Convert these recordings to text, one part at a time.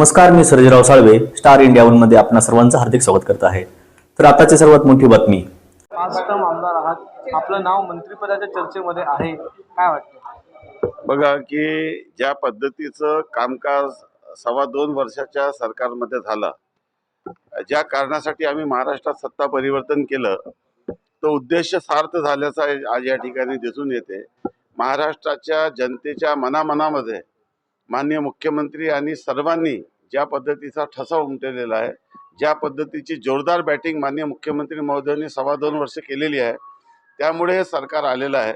नमस्कार मी Sarjerao Salve star India वनमध्ये आपणा सर्वांचं हार्दिक स्वागत करत आहे. तर आताची सर्वात मोठी बातमी. टर्म आमदार आहात. आपलं नाव मंत्रिपदाच्या चर्चेमध्ये आहे. काय वाटतं? बघा की ज्या पद्धतीचं कामकाज सव्वा दोन वर्षाच्या सरकारमध्ये झालं ज्या कारणासाठी आम्ही महाराष्ट्रात सत्ता परिवर्तन केलं तो उद्देश सार्थ झाल्याचा आज या ठिकाणी दिसून येते. महाराष्ट्राच्या जनतेच्या मनामनामध्ये माननीय मुख्यमंत्री आणि सर्वांनी ज्या पद्धतीचा ठसा उमटलेला आहे ज्या पद्धतीची जोरदार बॅटिंग माननीय मुख्यमंत्री महोदयांनी सव्वा दोन वर्ष केलेली आहे त्यामुळे हे सरकार आलेलं आहे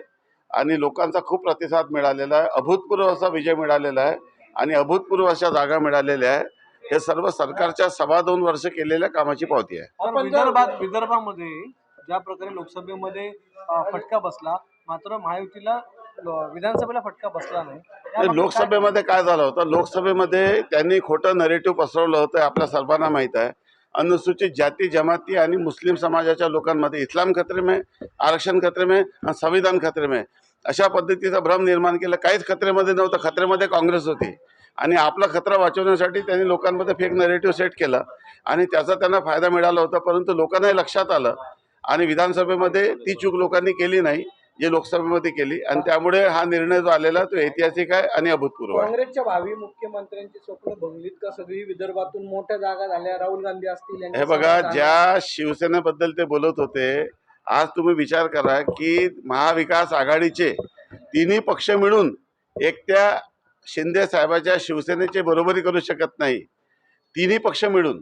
आणि लोकांचा खूप प्रतिसाद मिळालेला आहे. अभूतपूर्व असा विजय मिळालेला आहे आणि अभूतपूर्व अशा जागा मिळालेल्या आहे हे सर्व सरकारच्या सव्वा दोन वर्ष केलेल्या कामाची पावती आहे. विदर्भात विदर्भामध्ये ज्या प्रकारे लोकसभेमध्ये फटका बसला मात्र महायुतीला विधानसभेला फटका बसला नाही. लोकसभेमध्ये काय झालं होतं? लोकसभेमध्ये त्यांनी खोटं नरेटिव्ह पसरवलं होतं आपल्या सर्वांना माहीत आहे. अनुसूचित जाती जमाती आणि मुस्लिम समाजाच्या लोकांमध्ये इस्लाम खतरे में आरक्षण खतरे में आणि संविधान खतरे में. अशा पद्धतीचा भ्रम निर्माण केला. काहीच खतरेमध्ये नव्हतं. खतरेमध्ये काँग्रेस होती. आणि आपला खतरा वाचवण्यासाठी त्यांनी लोकांमध्ये फेक नरेटिव्ह सेट केला. आणि त्याचा त्यांना फायदा मिळाला होता परंतु लोकांना हे लक्षात आलं. आणि विधानसभेमध्ये ती चूक लोकांनी केली नाही. जे लोकसभेमध्ये केली आणि त्यामुळे हा निर्णय जो आलेला तो ऐतिहासिक आहे आणि अभूतपूर्व आहे. काँग्रेसच्या भावी मुख्यमंत्र्यांची स्वप्न भंगलीत का? सगळी विदर्भातून मोठ्या जागा झाल्या. राहुल गांधी असतील हे बघा ज्या शिवसेनेबद्दल ते बोलत होते आज तुम्ही विचार करा की महाविकास आघाडीचे तिन्ही पक्ष मिळून एक त्या शिंदे साहेबाच्या शिवसेनेचे बरोबरी करू शकत नाही. तिन्ही पक्ष मिळून.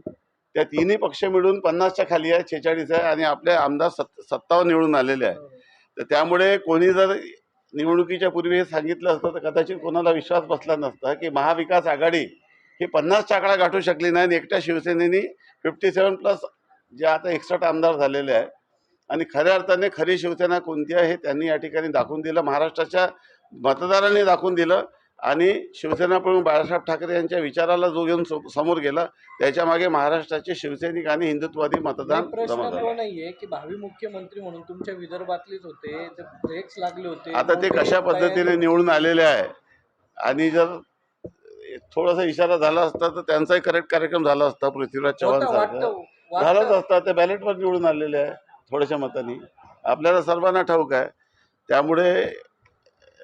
त्या तिन्ही पक्ष मिळून पन्नासच्या खाली आहे छेचाळीस आहे आणि आपले आमदार सत् सत्तावन्न निवडून आलेले आहे. तर त्यामुळे कोणी जर निवडणुकीच्या पूर्वी हे सांगितलं असतं तर कदाचित कोणाला विश्वास बसला नसता की महाविकास आघाडी ही पन्नास आकडा गाठू शकली नाही आणि एकट्या शिवसेनेनी फिफ्टी सेवन प्लस जे आता एकसष्ट आमदार झालेले आहे आणि खऱ्या अर्थाने खरी शिवसेना कोणती आहे हे त्यांनी या ठिकाणी दाखवून दिलं महाराष्ट्राच्या मतदारांनी दाखवून दिलं. आणि शिवसेना प्रमुख बाळासाहेब ठाकरे यांच्या विचाराला जो घेऊन समोर गेला त्याच्यामागे महाराष्ट्राचे शिवसैनिक आणि हिंदुत्ववादी मतदान नाहीये की भावी मुख्यमंत्री म्हणून तुमच्या विदर्भातलेच होते लागले होते आता ते कशा पद्धतीने. निवडून आलेले आहे? आणि जर थोडासा इशारा झाला असता तर त्यांचाही करेक्ट कार्यक्रम झाला असता पृथ्वीराज चव्हाण सारखा. झालंच. असतं ते बॅलेटवर निवडून आलेले आहे थोड्याशा मतांनी. आपल्याला सर्वांना ठाऊक आहे. त्यामुळे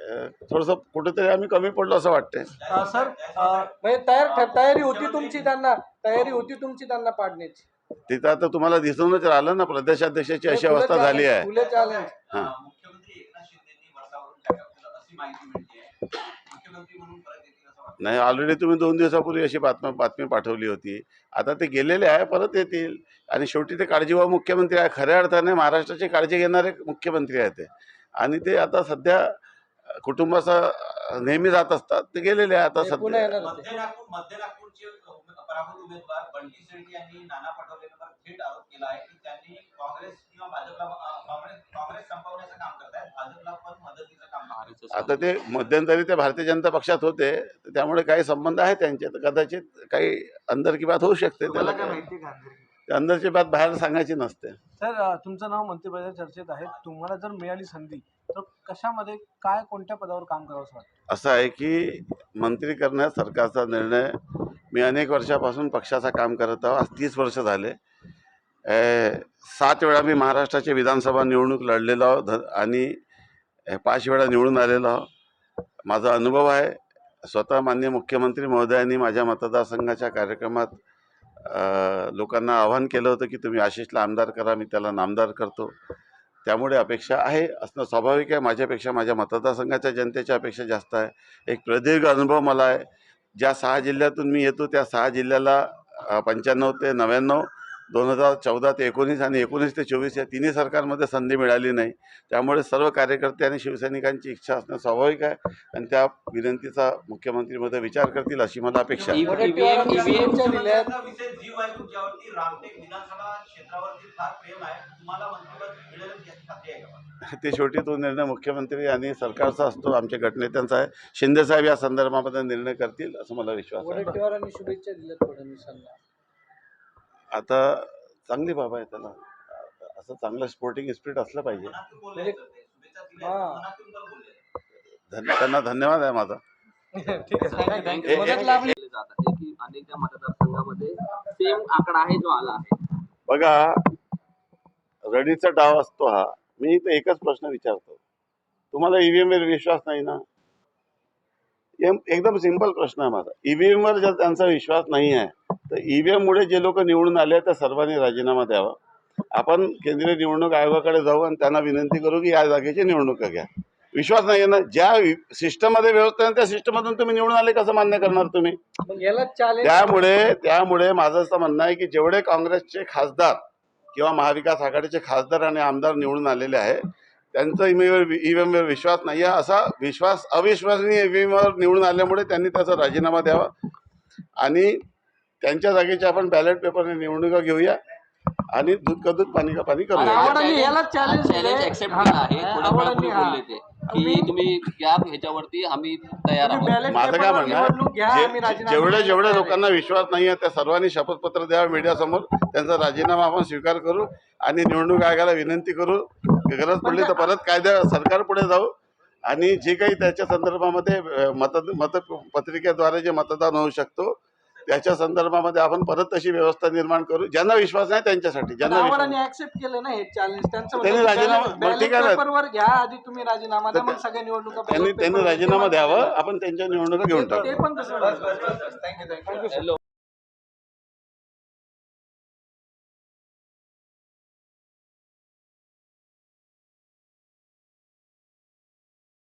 थोडंसं कुठेतरी आम्ही कमी पडलो असं वाटतंय. सर म्हणजे तयार तयारी होती तुमची त्यांना तयारी होती तुमची त्यांना पाडण्याची? तिथं आता तुम्हाला दिसूनच राहिलं ना प्रदेशाध्यक्षाची अशी अवस्था झाली आहे. हां. मुख्यमंत्री एकनाथ शिंदेनी वर्षावरून टाकलं अशी माहिती मिळते मुख्यमंत्री म्हणून परत येतील असं वाटतं नाही ऑलरेडी तुम्ही दोन दिवसापूर्वी अशी बातमी बातमी पाठवली होती. आता ते गेलेले आहे परत येतील. आणि शेवटी ते काळजीवाहू मुख्यमंत्री आहे. खऱ्या अर्थाने महाराष्ट्राची काळजी घेणारे मुख्यमंत्री आहेत ते. आणि ते आता सध्या कुटुंबाचा नेहमी जात असतात ते गेलेले आहे आता पुन्हा सध्या. येणार होते. मध्य नागपूर मध्य नागपूरचे उमे- पराभूत उमेदवार बंटी शेट्टी यांनी नाना पटोलेंवर थेट आरोप केला आहे की त्यांनी काँग्रेस किंवा भाजपला अं, काँग्रेस काँग्रेस संपवण्याचं काम करतायत भाजपला पण मदतीचं काम करतायत आता ते मध्यंतरी ते भारतीय जनता पक्षात होते तर त्यामुळे काही संबंध आहे त्यांचे. तर कदाचित काही अंदर की बात होऊ शकते. तुम्हाला त्याला काय काय माहिती का? अंदरची बात बाहेर सांगायची नसते. सर तुमचं नाव मंत्रिपदाच्या चर्चेत आहे. तुम्हाला जर मिळाली संधी तर कशामध्ये काय कोणत्या पदावर काम करावं असं आहे की मंत्री करण्यात सरकारचा निर्णय मी अनेक वर्षापासून पक्षाचं काम करत आहो. आज तीस वर्ष झाले. सात वेळा मी महाराष्ट्राची विधानसभा निवडणूक लढलेलो आहो. ध आणि पाच वेळा निवडून आलेलो आहो. माझा अनुभव आहे स्वतः मान्य मुख्यमंत्री महोदयांनी माझ्या मतदारसंघाच्या कार्यक्रमात लोकांना आवाहन केलं होतं की तुम्ही आशिषला आमदार करा मी त्याला नामदार करतो. त्यामुळे अपेक्षा आहे असणं स्वाभाविक आहे. माझ्यापेक्षा माझ्या मतदारसंघाच्या जनतेच्या अपेक्षा जास्त आहे. एक प्रदीर्घ अनुभव मला आहे. ज्या सहा जिल्ह्यातून मी येतो त्या सहा जिल्ह्याला पंच्याण्णव ते नव्याण्णव दोन हजार चौदा ते एकोणीस आणि एकोणीस ते चोवीस या तिन्ही सरकारमध्ये संधी मिळाली नाही. त्यामुळे सर्व कार्यकर्ते आणि शिवसैनिकांची इच्छा असणं स्वाभाविक आहे आणि त्या विनंतीचा मुख्यमंत्रीमध्ये विचार करतील अशी मला अपेक्षा ते शेवटी तो निर्णय मुख्यमंत्री आणि सरकारचा असतो आमच्या गटनेत्यांचा आहे. शिंदेसाहेब या संदर्भामध्ये निर्णय करतील असं मला विश्वास आहे. आता चांगली बाब आहे त्याला. असं चांगलं स्पोर्टिंग स्पिरिट असलं पाहिजे. हा. बोलले धन्य त्यांना धन्यवाद आहे माझा. ठीक आहे ए- मदत लाभली जात आहे की अनेक मतदारसंघामध्ये सेम आकडा आहे जो आला आहे बघा रडीचा डाव असतो हा. मी इथे एकच प्रश्न विचारतो. तुम्हाला ईव्हीएम वर विश्वास नाही ना? एकदम सिंपल प्रश्न आहे माझा. ईव्हीएम वर जर त्यांचा विश्वास नाही आहे तर ईव्हीएम मुळे जे लोक निवडून आले त्या सर्वांनी राजीनामा द्यावा. आपण केंद्रीय निवडणूक आयोगाकडे जाऊ आणि त्यांना विनंती करू की या जागेची निवडणुका घ्या. विश्वास नाही ना. ज्या सिस्टममध्ये व्यवस्था आहे त्या सिस्टम मधून तुम्ही निवडून आले कसं मान्य करणार तुम्ही? त्यामुळे त्यामुळे माझं असं म्हणणं आहे की जेवढे काँग्रेसचे खासदार किंवा महाविकास आघाडीचे खासदार आणि आमदार निवडून आलेले आहे त्यांचा ईव्हीएम ईव्हीएम वर विश्वास नाही आहे असा विश्वास अविश्वसनीय ईव्हीएम वर निवडून आल्यामुळे त्यांनी त्याचा राजीनामा द्यावा. आणि त्यांच्या जागेची आपण बॅलेट पेपरने निवडणुका घेऊया. आणि दूध का दूध पाणी का पाणी करूया. माझं काय म्हणणं निवडणूक घ्या आहे आम्ही जे- राजीनामा जेवढे जेवढे देतो. लोकांना विश्वास नाही आहे त्या सर्वांनी शपथपत्र द्यावं मीडियासमोर त्यांचा राजीनामा आपण स्वीकार करू आणि निवडणूक आयोगाला विनंती करू. गरज पडली तर परत कायद्या सरकार पुढे जाऊ. आणि जे काही त्याच्या संदर्भामध्ये अ, मत मतपत्रिकेद्वारे जे मतदान होऊ शकतो त्याच्या संदर्भामध्ये आपण परत तशी व्यवस्था निर्माण करू. ज्यांना विश्वास नाही त्यांच्यासाठी ज्यांना विश्वास आव्हाडांनी ऍक्सेप्ट केलं ना हे चॅलेंज त्यांचं त्यांनी राजीनामा- ठीक आहे ना. पेपरवर घ्या आधी तुम्ही राजीनामा द्या मग सगळ्या निवडणुका त्यांनी राजीनामा द्यावा आपण त्यांच्या निवडणुका घेऊन टाकू.